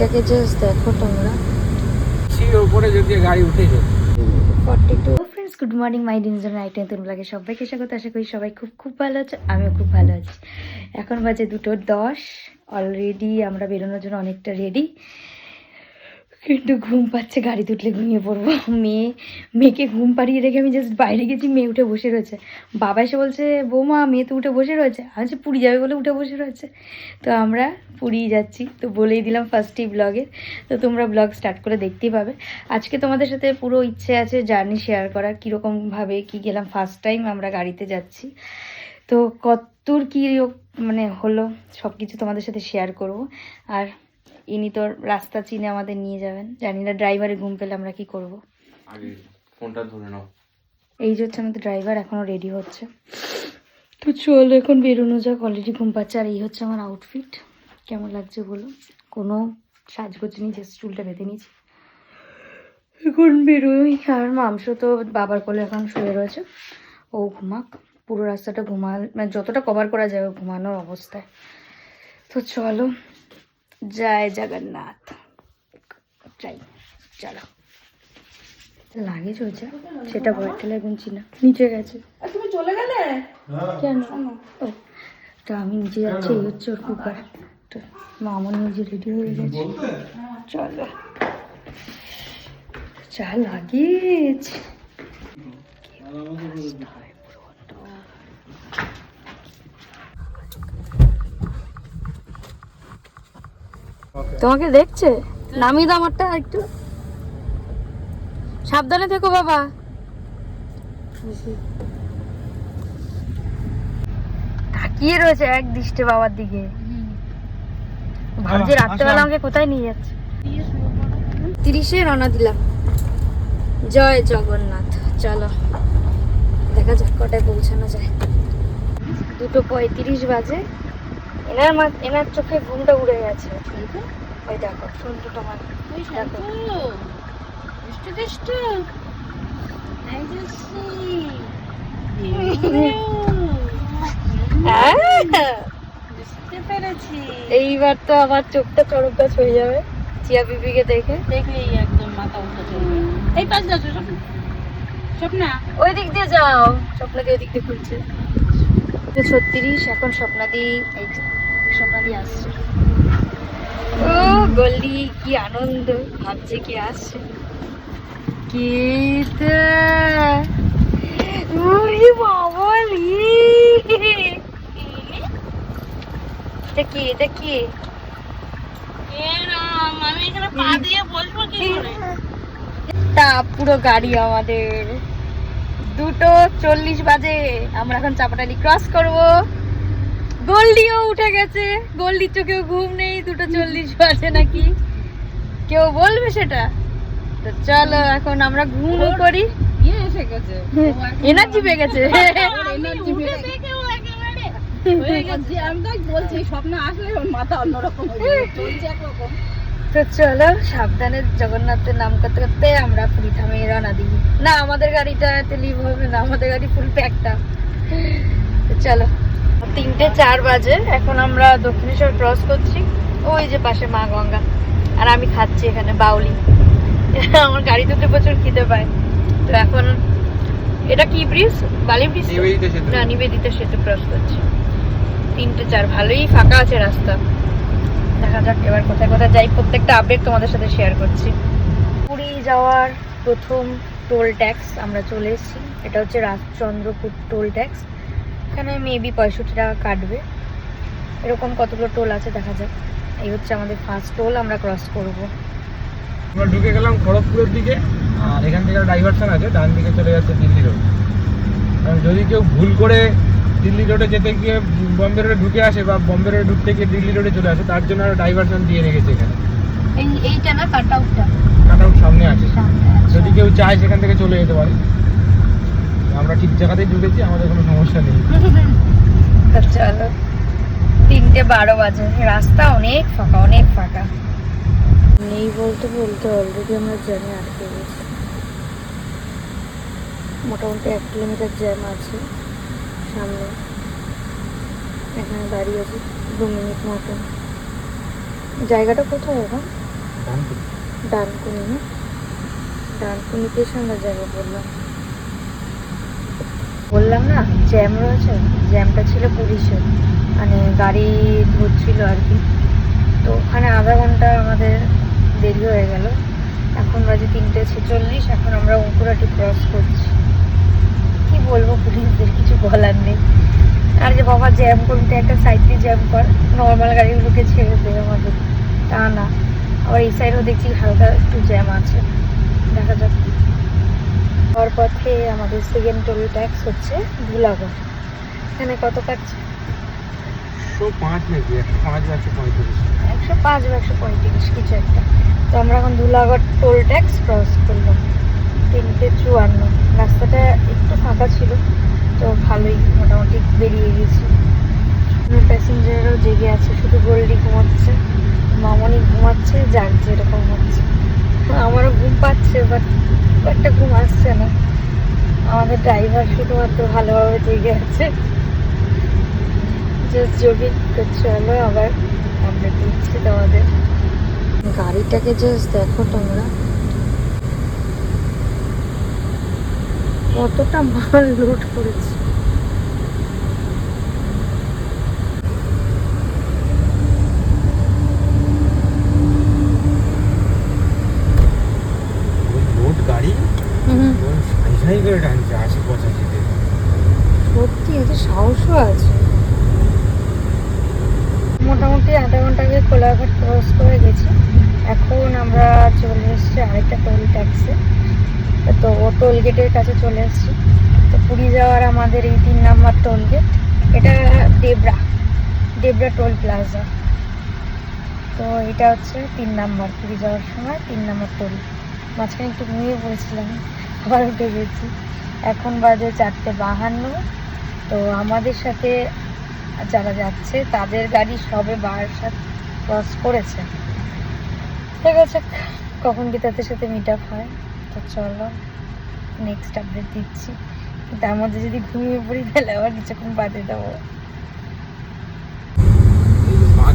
গাড়িটাকে জাস্ট দেখো তোমরা। ওপরে যদি গাড়ি উঠে যায়। Forty two friends good morning my ডিনজন night তুমি লাগে সবাইকে স্বাগত আশা করি সবাই খুব খুব ভালো আছে আমিও খুব ভালো আছি। এখন বাজে দুটো দশ অলরেডি আমরা বেরোনোর জন্য অনেকটা রেডি কিন্তু ঘুম পাচ্ছে গাড়িতে উঠলে ঘুমিয়ে পড়ব। মেয়ে, মেয়েকে ঘুম পাড়িয়ে রেখে আমি জাস্ট বাইরে গেছি, মেয়ে উঠে বসে রয়েছে। বাবা এসে বলছে, বৌমা, মেয়ে তো উঠে বসে রয়েছে। আমি পুরী যাবে বলে উঠে বসে রয়েছে। তো আমরা পুরী যাচ্ছি। তো বলেই দিলাম ফার্স্টই ব্লগে তো তোমরা ব্লগ স্টার্ট করে দেখতেই পাবে। আজকে তোমাদের সাথে পুরো ইচ্ছে আছে জার্নি শেয়ার করার কীরকমভাবে কি গেলাম ফার্স্ট টাইম আমরা গাড়িতে যাচ্ছি। তো কতদূর কী মানে হলো সব কিছু তোমাদের সাথে শেয়ার করব। আর ইনি তো রাস্তা চিনে আমাদের নিয়ে যাবেন। জানি না ড্রাইভারে ঘুম পেলে আমরা কি করব। আগে ফোনটা ধরে নাও। এই যে হচ্ছে আমাদের ড্রাইভার এখনও রেডি হচ্ছে। তো চলো এখন বেরোনো যাক অলরেডি ঘুম পাচ্ছে। আর এই হচ্ছে আমার আউটফিট কেমন লাগছে বলো কোনো সাজগোজ নেই জাস্ট চুলটা বেঁধে নিয়েছি। এখন বেরোই। আর মাংস তো বাবার কোলে এখন শুয়ে রয়েছে। ও ঘুমাক। পুরো রাস্তাটা ঘুমা মানে যতটা কভার করা যাবে ঘুমানোর অবস্থায়। তো চলো জয় জগন্নাথ। যাই চলো। লাগেজ হয়েছে সেটা ভরতে লাগবেন চিনা নিচে গেছে। তুমি চলে গেলে? কেন? ও তা আমি নিচে যাচ্ছি এই হচ্ছে ওর কুকার। তো মামন নিজে রেডি হয়ে গেছে। চলো। চা লাগেজ। তোমাকে দেখছে? নামিয়ে দাও আমারটা একটু সাবধানে থেকো বাবা। তাকিয়ে রয়েছে এক দৃষ্টে বাবার দিকে। ভাবছি রাত্রেবেলা আমাকে কোথায় নিয়ে যাচ্ছে? তিরিশে রওনা দিলাম। জয় জগন্নাথ। চলো। দেখা যাক কটায় পৌঁছানো যায়। দুটো পঁয়ত্রিশ বাজে। এনার মা এনার চোখে ঘুমটা উড়ে গেছে। ওই দেখো সন্টুটা আমার দেখো। হ্যাঁ। এইবার তো আমার চোখটা চড়ক গাছ হয়ে যাবে। চিয়া বিবিকে দেখে। দেখলেই একদম মাথা চলবে এই পাশ যাচ্ছ স্বপ্না ওই দিক দিয়ে যাও। স্বপ্নাদি ওই দিক দিয়ে খুলছে। ছত্রিশ এখন স্বপ্নাদি স্বপ্নাদি আসছে। ও গলি কি আনন্দ। ভাবছে কি আসছে। কি এটা এটা তা পুরো গাড়ি আমাদের। দুটো চল্লিশ বাজে। আমরা এখন চাপাটালি ক্রস করব। গোল্ডিও উঠে গেছে। গোল্ডির চোখেও ঘুম নেই দুটো চল্লিশ বাজে নাকি? কেউ বলবে সেটা? তো চলো এখন আমরা ঘুম করি। ইয়ে গেছে। এনার্জি পেয়ে গেছে। তো চলো সাবধানে জগন্নাথের নাম করতে করতে আমরা পুরী থামে রওনা দিই। না আমাদের গাড়িটাতে লিভ হবে না আমাদের গাড়ি ফুল প্যাকটা তো চলো। তিনটে চার বাজে এখন আমরা দক্ষিণেশ্বর ক্রস করছি। ওই যে পাশে মা গঙ্গা। আর আমি খাচ্ছি এখানে বাউলি। আমার গাড়িতে উঠে প্রচুর খিদে পায়। তো এখন এটা কি ব্রিজ বালি ব্রিজ। না নিবেদিতা সেতু ক্রস করছি। তিনটে চার ভালোই ফাঁকা আছে রাস্তা। দেখা যাক এবার কোথায় কোথায় যাই। প্রত্যেকটা আপডেট তোমাদের সাথে শেয়ার করছি। পুরী যাওয়ার প্রথম টোল ট্যাক্স আমরা চলে এসেছি। এটা হচ্ছে রাজচন্দ্রপুর টোল ট্যাক্স এখানে মেবি পঁয়ষট্টি টাকা কাটবে? এরকম কতগুলো টোল আছে দেখা যাক। এই হচ্ছে আমাদের ফার্স্ট টোল আমরা ক্রস করব। আমরা ঢুকে গেলাম খড়গপুরের দিকে আর এখান থেকে ডাইভারশন আছে ডান দিকে চলে যাচ্ছে দিল্লি রোড কারণ যদি কেউ ভুল করে দিল্লি রোডে যেতে গিয়ে বম্বে রোডে ঢুকে আসে বা বম্বে রোডে ঢুকতে গিয়ে দিল্লি রোডে চলে আসে তার জন্য ডাইভারশন দিয়ে রেখেছে এখানে। এই এইটা না কাট আউটটা কাট আউট সামনে আছে। যদি কেউ চায় সেখান থেকে চলে যেতে পারে। আমরা ঠিক জায়গাতেই ঢুকেছি আমাদের কোনো সমস্যা নেই। চলো তিনটে বারো বাজে। রাস্তা অনেক ফাঁকা অনেক ফাঁকা। নেই বলতে বলতে অলরেডি আমরা জ্যামে আটকে গেছি। মোটামুটি এক কিলোমিটার জ্যাম আছে সামনে। এখানে দাঁড়িয়ে আছি দু মিনিট মতন। জায়গাটা কোথায় এখন? ডানকুনি। ডানকুনি না? ডানকুনিতে সঙ্গে যাব বললাম। বললাম না, জ্যাম রয়েছে, জ্যামটা ছিল পুলিশে মানে গাড়ি ধরছিল আর কি। তো ওখানে আধা ঘণ্টা আমাদের দেরি হয়ে গেল। এখন বাজে তিনটে ছেচল্লিশ, এখন আমরা উঁকুড়াটি ক্রস করছি। কি বলব, পুলিশদের কিছু বলার নেই। আর যে বাবা জ্যাম করতে একটা সাইড জ্যাম কর নর্মাল গাড়িগুলোকে ছেড়ে দেয় আমাদের। তা না, আবার এই সাইডেও দেখছি হালকা একটু জ্যাম আছে। দেখা যাক। হওয়ার পথে আমাদের সেকেন্ড টোল ট্যাক্স হচ্ছে ধুলাগড় এখানে কত কাটছে? একশো পাঁচ নাকি? একশো পাঁচ বা একশো পঁয়ত্রিশ। একশো পাঁচ বা একশো পঁয়ত্রিশ কিছু একটা। তো আমরা এখন ধুলাগড় টোল ট্যাক্স ক্রস করলাম। তিনটে চুয়ান্ন। রাস্তাটা একটু ফাঁকা ছিল তো ভালোই মোটামুটি বেরিয়ে গেছি। প্যাসেঞ্জারও জেগে আছে শুধু গোল্ডি ঘুমাচ্ছে। মামনি ঘুমাচ্ছে যাক যেরকম হচ্ছে। আমারও ঘুম পাচ্ছে বাট একটা ঘুম আসছে না। আমাদের ড্রাইভার শুধুমাত্র ভালোভাবে জেগে আছে। জাস্ট জগিং করছে চলো আবার আমরা দিচ্ছি তোমাদের। গাড়িটাকে জাস্ট দেখো তোমরা। কতটা মাল লোড করেছে ওই লোড গাড়ি ওই করে টানছে আশি পঁচাশিতে সত্যি, এতে সাহসও আছে। মোটামুটি আধা ঘণ্টা আগে কোলাঘাট ক্রস করে গেছি। এখন আমরা চলে এসেছি আরেকটা টোল ট্যাক্সে তো ও টোল গেটের কাছে চলে এসেছি। তো পুরী যাওয়ার আমাদের এই তিন নাম্বার টোল গেট এটা দেবরা দেবরা টোল প্লাজা তো এটা হচ্ছে তিন নাম্বার, পুরী যাওয়ার সময় তিন নাম্বার টোল মাঝখানে একটু ঘুমিয়ে পড়েছিলাম। আবার উঠে গেছি। এখন বাজে চারটে বাহান্ন। তো আমাদের সাথে যারা যাচ্ছে তাদের গাড়ি সবে বারাসাত ক্রস করেছে। ঠিক আছে কখন কি তাদের সাথে মিট আপ হয় তো চলো নেক্সট আপডেট দিচ্ছি। তার মধ্যে যদি ঘুমিয়ে পড়ি তাহলে আবার কিছুক্ষণ বাদে দেবো।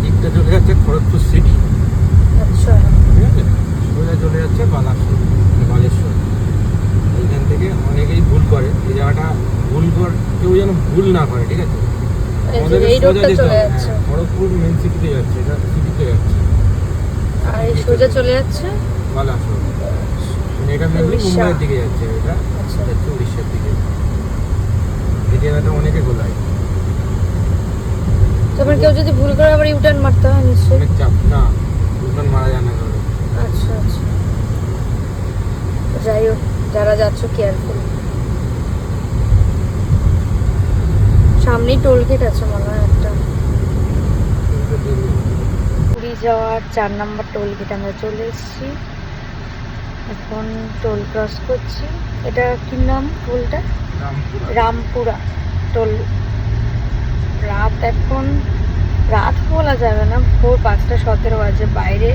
দিকটা চলে যাচ্ছে খড়গপুর সিটি আচ্ছা। ঠিক আছে? সোজা চলে যাচ্ছে বালাসোর বালেশ্বর। থেকে অনেকেই ভুল করে এই জায়গাটা ভুল কর কেউ যেন ভুল না করে ঠিক আছে? আমাদেরকে সোজা যেতে হবে। হ্যাঁ, খড়গপুর মেন সিটিতে যাচ্ছে এটা সিটিতে যাচ্ছে। আর এই সোজা চলে যাচ্ছে? বালাসোর মানে এটা মেনলি মুম্বাইয়ের দিকে যাচ্ছে এটা। আচ্ছা। যাচ্ছে উড়িষ্যার দিকে। এই জায়গাটা অনেকে গোলায়। তারপর কেউ যদি ভুল করে আবার ইউটার্ন মারতে হয় নিশ্চয়ই? অনেক চাপ। না মারা যায় না আচ্ছা আচ্ছা। যাই হোক। যারা যাচ্ছ কেয়ারফুল সামনেই টোল গেট আছে মনে হয় একটা। পুরী যাওয়ার চার নাম্বার টোল গেট আমরা চলে এসেছি। এখন টোল ক্রস করছি। এটা কি নাম টোলটা রামপুরা। রামপুরা টোল রাত এখন রাত বলা যাবে না ভোর পাঁচটা সতেরো বাজে। বাইরে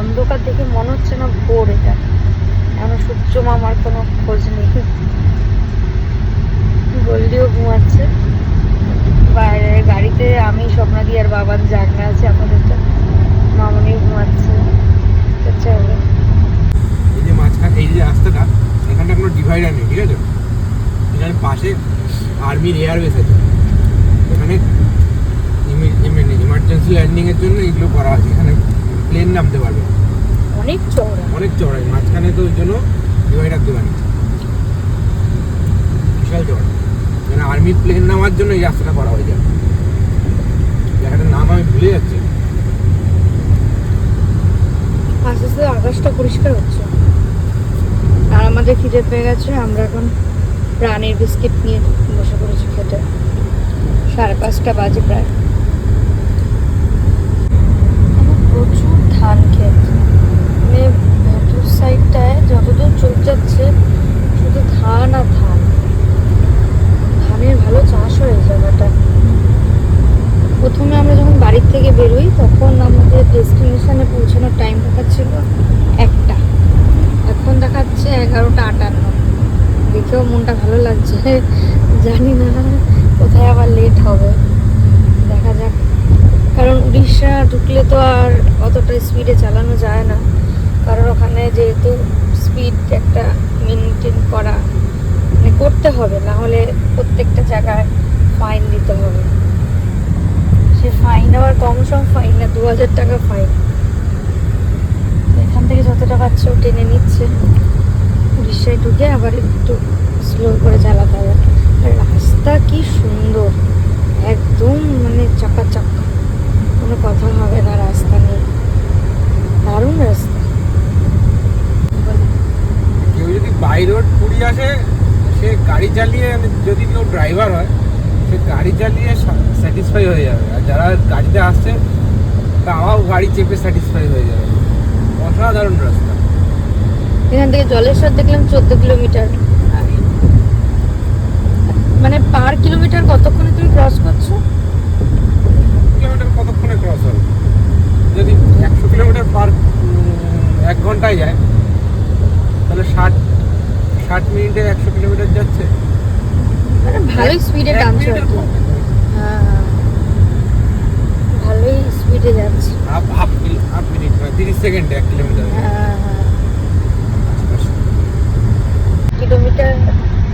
অন্ধকার দেখে মনে হচ্ছে না ভোর এটা। এখনও সূর্য মামার কোনো খোঁজ নেই। গোল্ডিও ঘুমাচ্ছে। বাইরে গাড়িতে আমি স্বপ্নাদি আর বাবার জাগনা আছে আপাতত, মামনিও ঘুমাচ্ছে। তো চলো এই যে মাঝখানে এই যে রাস্তাটা, এখানটা কোনো ডিভাইডার নেই, ঠিক আছে? এখানে পাশে আর্মির এয়ারবেস আছে। এখানে ইমার্জেন্সি ল্যান্ডিংয়ের জন্য এগুলো করা আছে। এখানে প্লেন নামতে পারবে অনেক চওড়া। অনেক চড়াই মাঝখানে তো ওই জন্য ডিভাইডার দেওয়া নেই। বিশাল চড়া মানে আর্মি প্লেন নামার জন্য এই রাস্তাটা করা হয়ে যায় জায়গাটার নাম আমি ভুলে যাচ্ছি। আস্তে আস্তে আকাশটা পরিষ্কার হচ্ছে। আর আমাদের খিদে পেয়ে গেছে আমরা এখন প্রাণের বিস্কিট নিয়ে বসে পড়েছি খেতে। সাড়ে পাঁচটা বাজে প্রায়। প্রচুর ধান ভেতর সাইডটায় যতদূর চোখ যাচ্ছে, শুধু ধান আর ধান। ধানের ভালো চাষ হয় এই জায়গাটা। প্রথমে আমরা যখন বাড়ির থেকে বেরোই, তখন আমাদের ডেস্টিনেশনে পৌঁছানোর টাইম দেখাচ্ছিল একটা। এখন দেখাচ্ছে এগারোটা আটান্ন। দেখেও মনটা ভালো লাগছে। জানি না কোথায় আবার লেট হবে। দেখা যাক। কারণ উড়িষ্যা ঢুকলে তো আর অতটা স্পিডে চালানো যায় না। কারণ ওখানে যেহেতু স্পিড একটা মেনটেন করা মানে করতে হবে, না হলে প্রত্যেকটা জায়গায় ফাইন দিতে হবে। সে ফাইন আবার কম সম ফাইন না, দু হাজার টাকা ফাইন এখান থেকে যতটা পাচ্ছে ও টেনে নিচ্ছে। উড়িষ্যায় ঢুকে আবার একটু স্লো করে চালাতে হবে। আর রাস্তা কি সুন্দর, একদম মানে চাকাচাক কোনো কথা হবে না রাস্তা নেই দারুণ রাস্তা কেউ যদি বাই রোড পুরী আসে, সে গাড়ি চালিয়ে যদি কেউ ড্রাইভার হয়, সে গাড়ি চালিয়ে স্যাটিসফাই হয়ে যাবে। আর যারা গাড়িতে আসছে, তারাও গাড়ি চেপে স্যাটিসফাই হয়ে যাবে। অসাধারণ রাস্তা। এখান থেকে জলেশ্বর দেখলাম চোদ্দ কিলোমিটার। মানে পার কিলোমিটার কতক্ষণে তুমি ক্রস করছ কিলোমিটার কতক্ষণে ক্রস হবে যদি একশো কিলোমিটার পার এক ঘন্টায় যায় তাহলে ষাট ষাট মিনিটে একশো কিলোমিটার যাচ্ছে। মানে ভালোই স্পিডে টানছো। হ্যাঁ ভালোই স্পিডে যাচ্ছে। হাফ হাফ হাফ মিনিট মানে তিরিশ সেকেন্ডে এক কিলোমিটার। হ্যাঁ হ্যাঁ। কিলোমিটার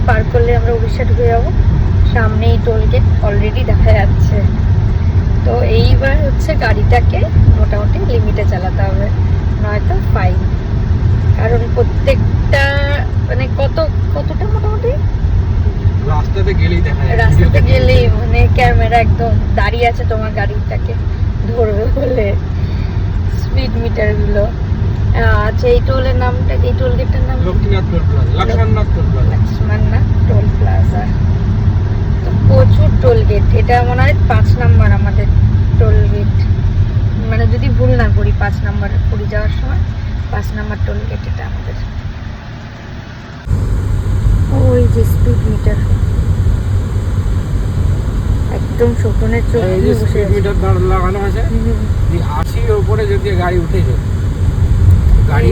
পার করলে আমরা উড়িষ্যা ঢুকে যাব। সামনেই টোল গেট অলরেডি দেখা যাচ্ছে। তো এইবার হচ্ছে গাড়িটাকে মোটামুটি লিমিটে চালাতে হবে নয়তো ফাইন কারণ প্রত্যেকটা মানে কত কতটা মোটামুটি? রাস্তাতে গেলেই দেখা যায় রাস্তাতে গেলেই মানে ক্যামেরা একদম দাঁড়িয়ে আছে তোমার গাড়িটাকে ধরবে বলে স্পিড মিটারগুলো আচ্ছা এই টোলের নামটা এই টোল গেটের নাম? Lakshminath toll plaza Lakshmannath toll plaza. Lakshmannath toll plaza. তো প্রচুর টোল গেট এটা মনে হয় পাঁচ নাম্বার আমাদের টোল গেট। মানে যদি ভুল না করি পাঁচ নাম্বার পুরী যাওয়ার সময়। পাঁচ নাম্বার টোল গেট এটা আমাদের। ওই যে স্পিড মিটার একদম শকুনের চোখ এই যে স্পিড মিটার লাগানো আছে আশির ওপরে যদি গাড়ি উঠে যায় গাড়ি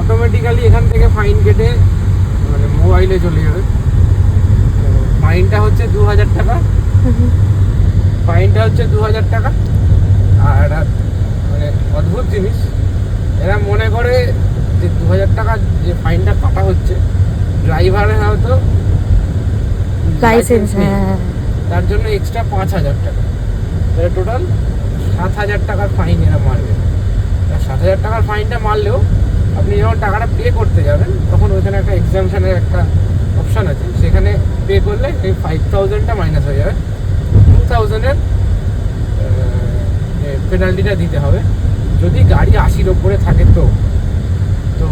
অটোমেটিক্যালি এখান থেকে ফাইন কেটে মানে মোবাইলে চলে যাবে। তো ফাইনটা হচ্ছে দু হাজার টাকা। ফাইনটা হচ্ছে দু হাজার টাকা। আর মানে অদ্ভুত জিনিস। এরা মনে করে যে দু হাজার টাকা যে ফাইনটা কাটা হচ্ছে ড্রাইভারের হয়তো লাইসেন্স হ্যাঁ তার জন্য এক্সট্রা পাঁচ হাজার টাকা। তাহলে টোটাল সাত হাজার টাকার ফাইন এরা মারবে। আর সাত হাজার টাকার ফাইনটা মারলেও আপনি যখন টাকাটা পে করতে যাবেন তখন ওইখানে একটা এক্সামশনের একটা অপশান আছে। সেখানে পে করলে এই ফাইভ থাউজেন্ডটা মাইনাস হয়ে যাবে। টু থাউজেন্ডের পেনাল্টিটা দিতে হবে। যদি গাড়ি আশির ওপরে থাকে তো তো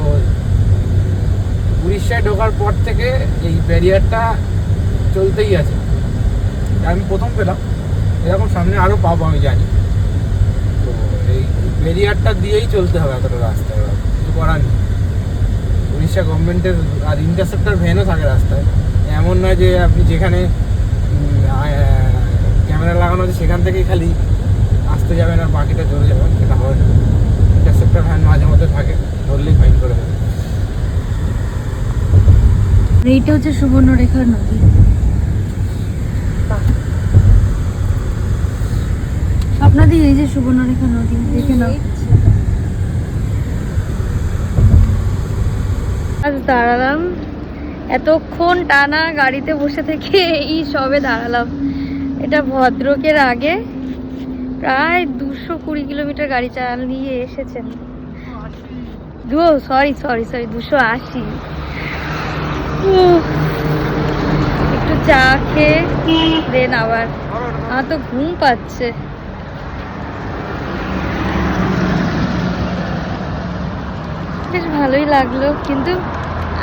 উড়িষ্যায় ঢোকার পর থেকে এই ব্যারিয়ারটা চলতেই আছে। আমি প্রথম পেলাম, এরকম সামনে আরও পাবো আমি জানি। তো এই ব্যারিয়ারটা দিয়েই চলতে হবে এতটা রাস্তায় কিছু করার নেই। উড়িষ্যা গভর্নমেন্টের আর ইন্টারসেপ্টার ভ্যানও থাকে রাস্তায়। এমন নয় যে আপনি যেখানে ক্যামেরা লাগানো আছে সেখান থেকেই খালি আসতে যাবেন আর বাকিটা চলে যাবেন সেটা হবে না। ইন্টারসেপ্টার ভ্যান মাঝে মধ্যে থাকে, ধরলেই ফাইন করে দেবে। এইটা হচ্ছে সুবর্ণরেখার নদী। আপনাদের এই যে সুবর্ণরেখা নদী, দেখে নাও। আজ দাঁড়ালাম। এতক্ষণ টানা গাড়িতে বসে থেকে এই সবে দাঁড়ালাম। এটা ভদ্রকের আগে। প্রায় দুশো কুড়ি কিলোমিটার গাড়ি চালিয়ে এসেছেন। সরি সরি সরি দুশো আশি। একটু চা খেয়ে দেন আবার। আমার তো ঘুম পাচ্ছে। বেশ ভালোই লাগল, কিন্তু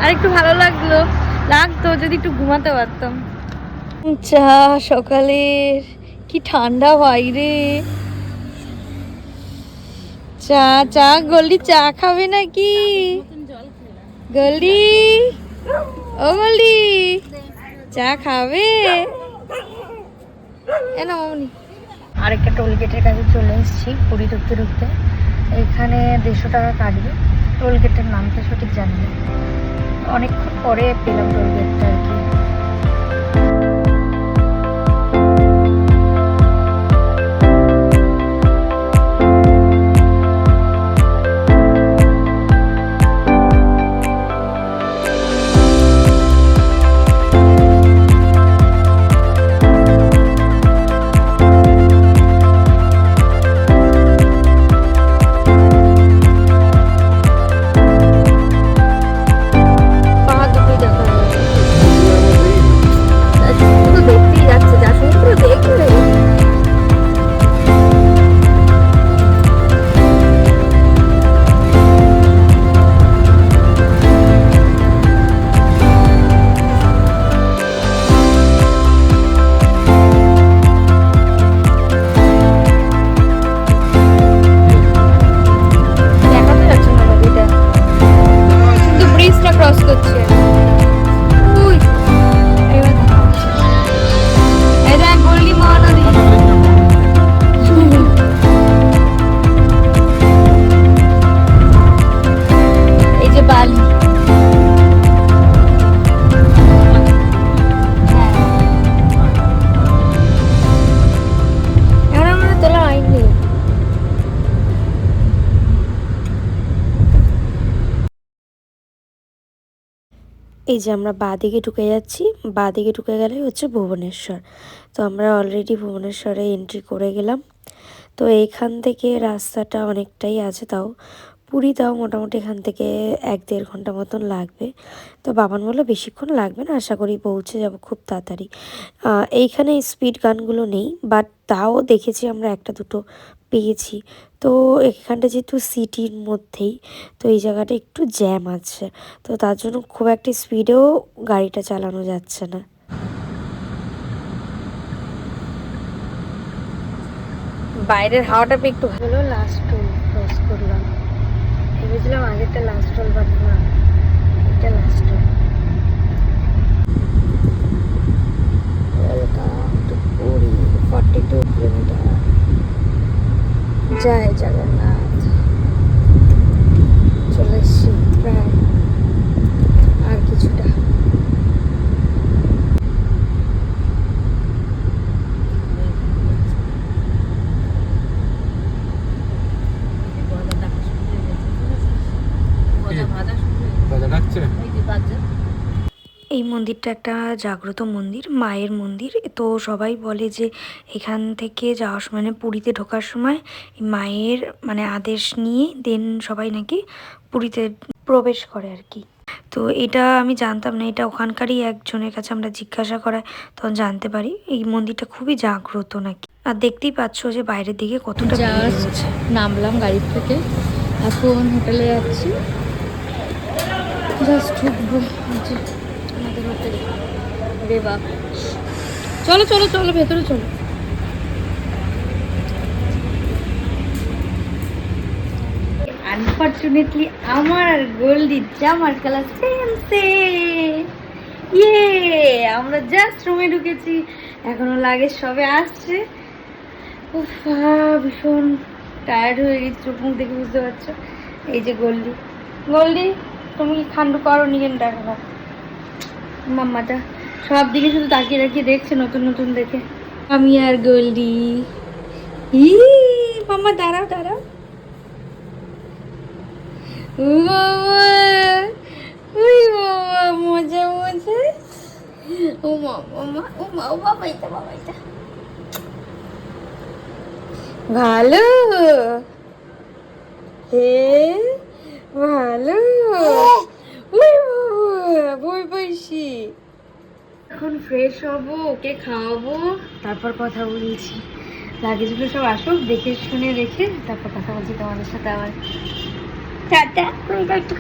আর একটু ভালো লাগল। লাগতো যদি একটু ঘুমাতে পারতাম। চা সকালের কি ঠান্ডা বাইরে চা চা, গলি চা খাবে নাকি? গলি? ও গলি, চা খাবে? এনা মামনি। আরেকটা টোল গেটের কাছে চলে এসেছি, পুরী ঢুকতে ঢুকতে। এখানে দেড়শো টাকা কাটবে। টোল গেটের নামটা সঠিক জানি না। অনেকক্ষণ পরে পেলাম টোল গেটটা আর কি। এই যে আমরা বাঁ দিকে ঢুকে যাচ্ছি, বাঁ দিকে ঢুকে গেলে হচ্ছে ভুবনেশ্বর। তো আমরা অলরেডি ভুবনেশ্বরে এন্ট্রি করে গেলাম। তো এইখান থেকে রাস্তাটা অনেকটাই আছে তাও। পুরী তাও মোটামুটি এখান থেকে এক দেড় ঘণ্টা মতন লাগবে। তো বাবান বলল, বেশিক্ষণ লাগবে না, আশা করি পৌঁছে যাব খুব তাড়াতাড়ি। এইখানে স্পিড গানগুলো নেই বাট তাও দেখেছি আমরা একটা দুটো পেয়েছি। তো এখানটা যেহেতু সিটির মধ্যেই, তো এই জায়গাটা একটু জ্যাম আছে। তো তার জন্য খুব একটা স্পিডেও গাড়িটা চালানো যাচ্ছে না। বাইরের হাওয়াটা একটু হলো লাস্ট ক্রস করলাম। ভেবেছিলাম আগেরটা লাস্ট হল বাট না এটা লাস্ট হল welcome to Puri forty two kilometre জয় জগন্নাথ। চলে এসছি প্রায়। আর কিছুটা বাজা ডাকছে এই মন্দিরটা একটা জাগ্রত মন্দির মায়ের মন্দির। তো সবাই বলে যে এখান থেকে যাওয়ার সময় মানে পুরীতে ঢোকার সময় মায়ের মানে আদেশ নিয়ে দেন সবাই নাকি পুরীতে প্রবেশ করে আর কি। তো এটা আমি জানতাম না এটা ওখানকারই একজনের কাছে আমরা জিজ্ঞাসা করায় তখন জানতে পারি। এই মন্দিরটা খুবই জাগ্রত নাকি। আর দেখতেই পাচ্ছ যে বাইরের দিকে কতটা নামলাম গাড়ি থেকে। এখন হোটেলে যাচ্ছি। জাস্ট ঢুকবো চলো চলো চলো, ভেতরে চলো। আনফর্চুনেটলি আমার আর গোল্ডির জামার কালার সেম সেম ইয়ে আমরা জাস্ট রুমে ঢুকেছি। এখনও লাগে সবে আসছে। উফ ভীষণ টায়ার্ড হয়ে গেছি, চোখ মুখ দেখে বুঝতে পারছ। এই যে গোল্ডি। গোল্ডি তুমি কি খান্ডু করো, নিয়ে ডাকা মাম্মাটা সব দিকে শুধু তাকিয়ে তাকিয়ে দেখছে নতুন নতুন দেখে। আমি আর গোল্ডি। ই, মাম্মা, দাঁড়াও দাঁড়াও। বাবা, মজা ভালো, হে ভালো। বই বইছি এখন ফ্রেশ হব ওকে খাওয়াবো। তারপর কথা বলছি। লাগেজগুলো সব আসুক দেখে শুনে রেখে তারপর কথা বলছি তোমাদের সাথে আবার। টাটা। একটু